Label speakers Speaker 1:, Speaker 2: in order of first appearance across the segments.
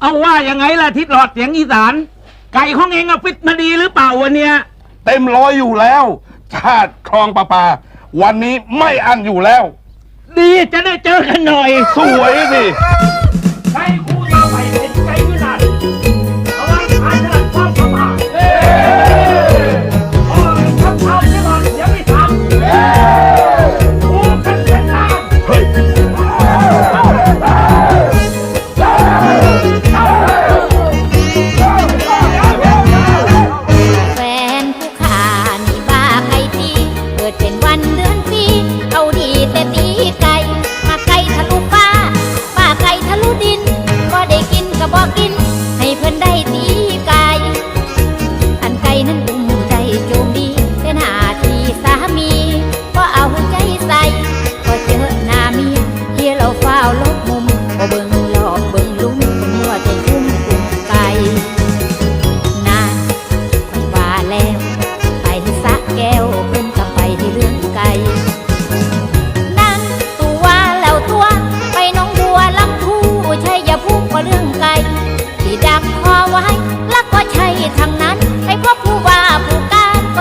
Speaker 1: เอาว่ายังไงล่ะทิศหลอดเสียงอีสาน ไก่ของเองอะฟิตมาดีหรือเปล่าวันเนี้ย
Speaker 2: เต็มร้อยอยู่แล้ว ชาติคลองประปา วันนี้ไม่อันอยู่แล้ว
Speaker 1: ดีจะได้เจอกันหน่อย
Speaker 2: สวยสิ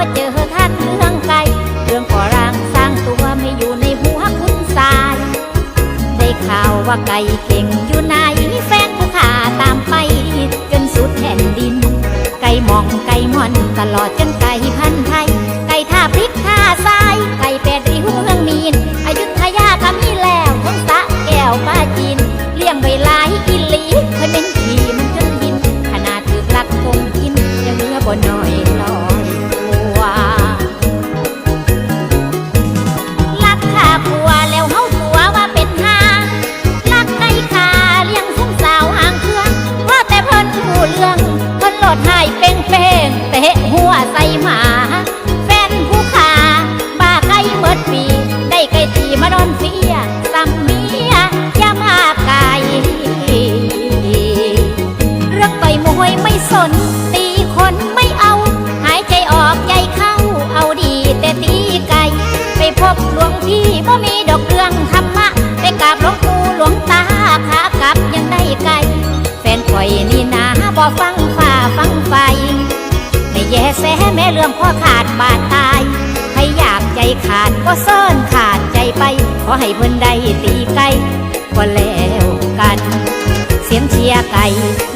Speaker 1: ก็เจ
Speaker 3: อท่านเรื่องไก่เรื่องก่อร่างสร้างตัวไม่อยู่ในหัวคุณสาย ได้ข่าวว่าไก่เก่งอยู่ไหนแฟนผู้ขาตามไปจนสุดแผ่นดิน ไก่มองไก่มอนตลอดจน สน ตีคนไม่เอา หายใจออกใจเข้า เอาดีแต่ตีไก่ไปพบหลวงพี่บ่มีดอกเรื่องธรรมะ ไปกราบหลวงปู่หลวงตาขากลับยังได้ไก่แฟนข่อยนี่นาบ่ฟังฝ่าฟังไฟไม่แย่แสแม่เรื่องพ่อขาดบาดตายใครอยากใจขาดก็เซินขาดใจไป ขอให้เพิ่นได้ตีไก่ก็แล้วกัน สียงเชียร์ไก่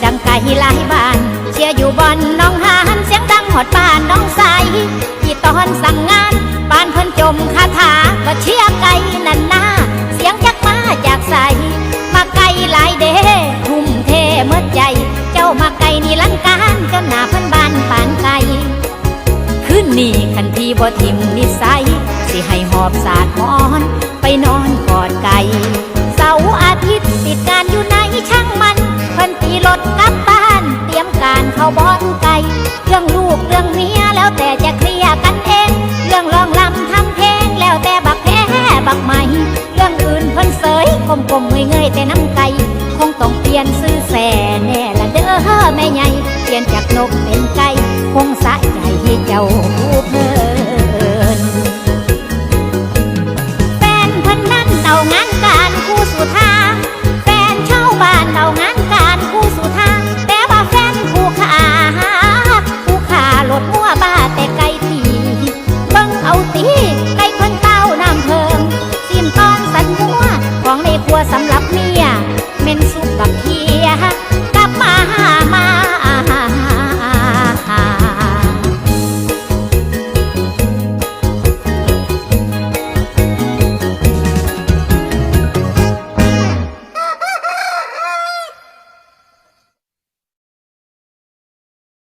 Speaker 3: ดังไก่หลายบ้าน เชียร์อยู่บอนน้องหานเสียงดังหอดบ้านน้องใสที่ตอนสั่งงานบ้านเพิ่นจมคาถาก็เชียร์ไก่นันนาเสียงจักมาจากใสมาไก่หลายเด้ทุ่มเทเมื่อใจ เจ้ามาไก่นี่ลังการจนหน้าเพิ่นบ้านปานไก่คืนนี้คันพี่บ่ทิมนิสัยสิให้หอบสาดหมอน ไปนอนกอดไก่เสาร์อาทิตย์ติดการอยู่ กลมเงยแต่น้ำไก่คงต้องเปลี่ยนซื้อแส่แน่ละเด้อแม่ใหญ่เปลี่ยนจากนกเป็นไก่คงสะใจให้เจ้าหั